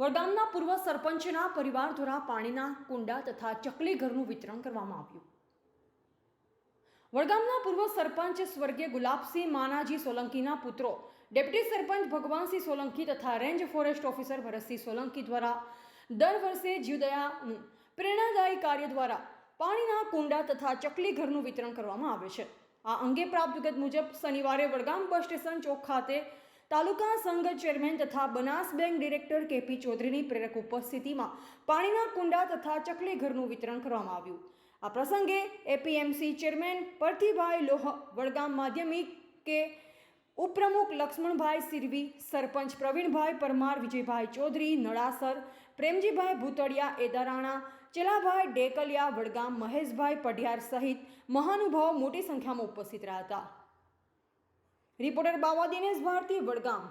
વડગામના પૂર્વ સરપંચના પરિવાર દ્વારા પાણીના કુંડા તથા ચકલી ઘરનું વિતરણ કરવામાં આવ્યું. વડગામના પૂર્વ સરપંચ સ્વર્ગીય ગુલાબસિંહ માનાજી સોલંકીના પુત્રો, ડેપ્યુટી સરપંચ ભગવાનસિંહ સોલંકી તથા range forest officer Bharatsinh Solanki દ્વારા દર વર્ષે જીવદયાનું પ્રેરણાદાયી કાર્ય દ્વારા પાણીના કુંડા તથા ચકલી ઘરનું વિતરણ કરવામાં આવે છે. આ અંગે પ્રાપ્ત વિગત મુજબ શનિવારે વડગામ બસ સ્ટેશન ચોક ખાતે તાલુકા સંઘ ચેરમેન તથા બનાસ બેંક ડિરેક્ટર કેપી ચૌધરીની પ્રેરક ઉપસ્થિતિમાં પાણીના કુંડા તથા ચકલી ઘરનું વિતરણ કરવામાં આવ્યું. આ પ્રસંગે એપીએમસી ચેરમેન પરથીભાઈ લોહ, વડગામ માધ્યમિક કે ઉપપ્રમુખ લક્ષ્મણભાઈ સિરવી, સરપંચ પ્રવીણભાઈ પરમાર, વિજયભાઈ ચૌધરી, નળાસર, પ્રેમજીભાઈ ભૂતળિયા એદારાણા, ચેલાભાઈ ડેકલિયા, વડગામ મહેશભાઈ પઢિયાર સહિત મહાનુભાવો મોટી સંખ્યામાં ઉપસ્થિત રહ્યા હતા. રિપોર્ટર બાવા દિનેશ ભારતી વડગામ.